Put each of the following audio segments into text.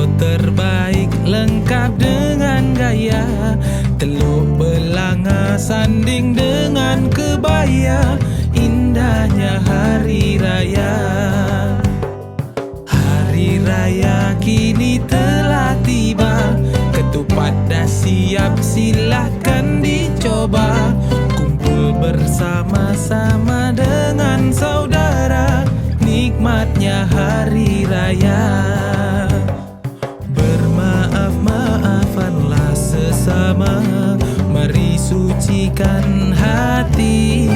Terbaik lengkap dengan gaya. Teluk belanga sanding dengan kebaya. Indahnya hari raya. Hari raya kini telah tiba. Ketupat dah siap silahkan dicoba. Kumpul bersama-sama dengan saudara. Nikmatnya hari raya. ikanhati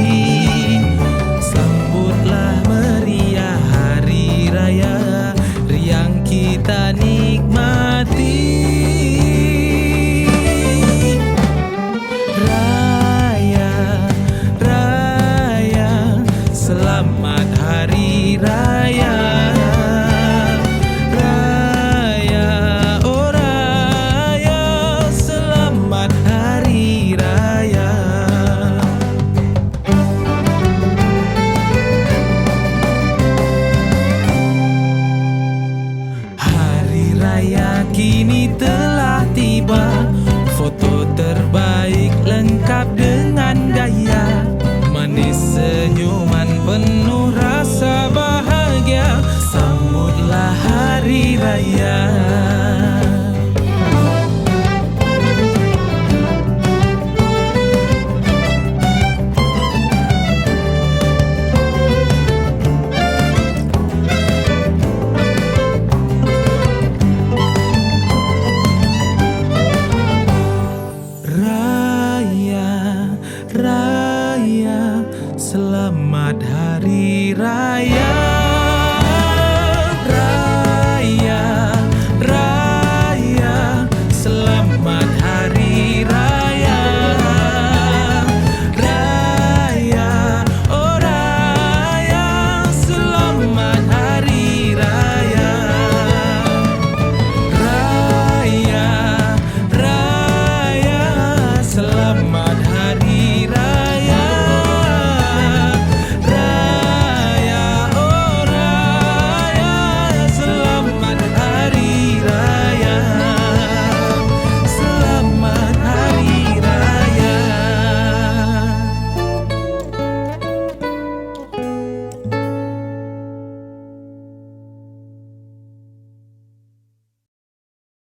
tiba. Foto terbaik lengkap dengan gaya. Manis senyuman penuh rasa bahagia. Sambutlah hari raya selamat hari raya